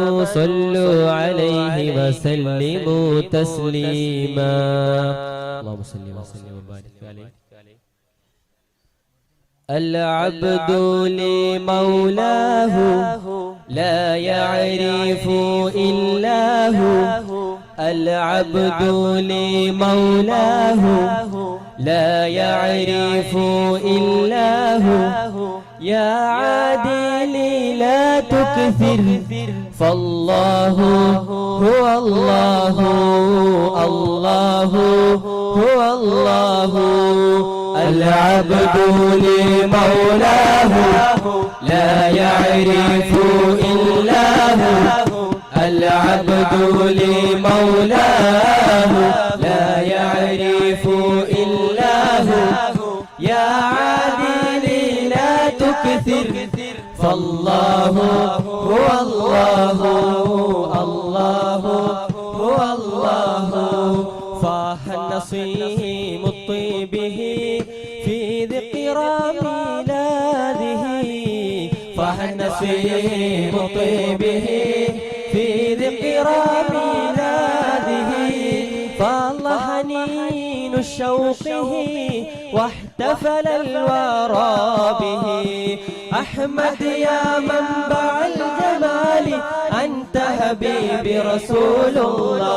صلوا عليه وسلموا تسليما. اللهم صل وسلم وبارك عليه. العبد لمولاه لا يعرف إلا هو العبد لمولاه لا يعرف إلا هو يا عادلي لا تكثر. فالله هو الله. الله هو الله. العبد لمولاه. لا يعرف إلا هو. العبد لمولاه. تكثر فالله هو الله الله هو الله. فاح النصيم الطيبه في ذكرى ميلاده فاح النسيم الطيبه في ذكرى ميلاده حنين الشوقه واحتفل الورى به. أحمد يا منبع الجمال أنت حبيبي رسول الله.